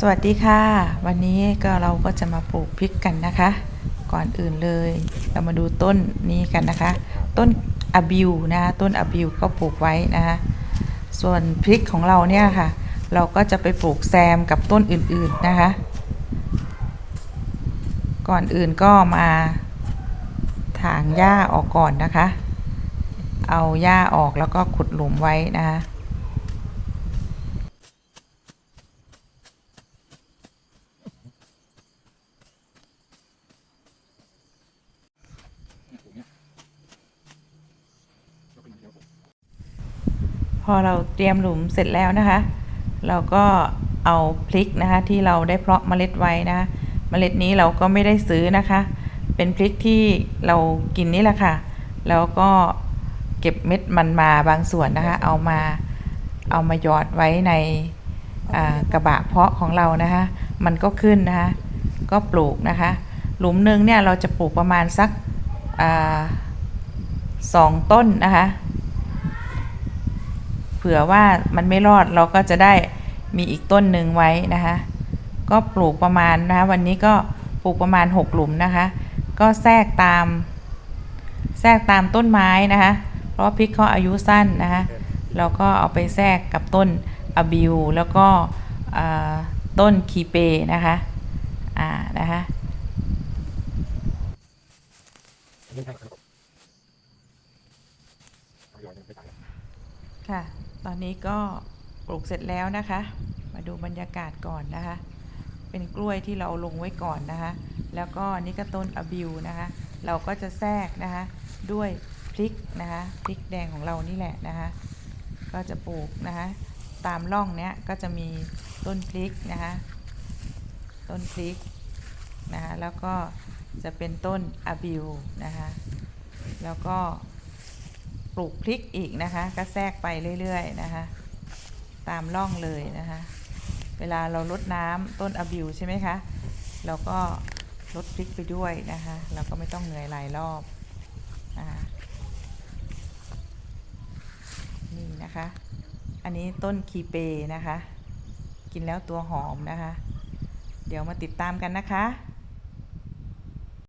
สวัสดีค่ะ วันนี้ก็เราก็จะมาปลูกพริกกันนะคะ ก่อนอื่นเลย เรามาดูต้นนี้กันนะคะ ต้นอะบิวนะคะต้นอะบิวก็ปลูกไว้นะคะส่วนพริกของเราเนี่ยค่ะ เราก็จะไปปลูกแซมกับต้นอื่นๆนะคะ ก่อนอื่นก็มาถางหญ้าออกก่อนนะคะ เอาหญ้าออกแล้วก็ขุดหลุมไว้นะคะ พอเราเตรียมหลุมเสร็จแล้วนะคะ เราก็เอาพริกนะคะที่เราได้เพาะเมล็ดไว้นะเมล็ดนี้เราก็ไม่ได้ซื้อนะคะ เป็นพริกที่เรากินนี่แหละค่ะ แล้วก็เก็บเม็ดมันมาบางส่วนนะคะ เอามาเอามาหยอดไว้ในกระบะเพาะของเรานะคะ มันก็ขึ้นนะคะ ก็ปลูกนะคะ หลุมหนึ่งเนี่ยเราจะปลูกประมาณสักอสองต้นนะคะ ผื่อว่ามันไม่รอดเราก็จะได้มีอีกต้นหนึ่งไว้นะคะ ก็ปลูกประมาณนะคะวันนี้ก็ปลูกประมาณ 6 หลุมนะคะ ก็แทรกตาม แทรกตามต้นไม้นะคะ เพราะพริกเขาอายุสั้นนะคะเราก็เอาไปแทรกกับต้นอะบิวแล้วก็ต้นคีเปนะคะอ่านะคะค่ะ ตอนนี้ก็ปลูกเสร็จแล้วนะคะ มาดูบรรยากาศก่อนนะคะ เป็นกล้วยที่เราลงไว้ก่อนนะคะ แล้วก็นี่ก็ต้นอะบิวนะคะ เราก็จะแทรกนะคะ ด้วยพริกนะคะพริกแดงของเรานี่แหละนะคะ ก็จะปลูกนะคะ ตามร่องเนี้ยก็จะมีต้นพริกนะคะต้นพริกนะคะแล้วก็จะเป็นต้นอะบิวนะคะ แล้วก็ ปลูกพริกอีกนะคะ ก็แทรกไปเรื่อยๆนะคะ ตามร่องเลยนะคะ เวลาเราลดน้ำต้นอะบิวใช่ไหมคะ เราก็ลดพริกไปด้วยนะคะ เราก็ไม่ต้องเหนื่อยหลายรอบนะคะนี่นะคะ อันนี้ต้นคีเปนะคะ กินแล้วตัวหอมนะคะ เดี๋ยวมาติดตามกันนะคะ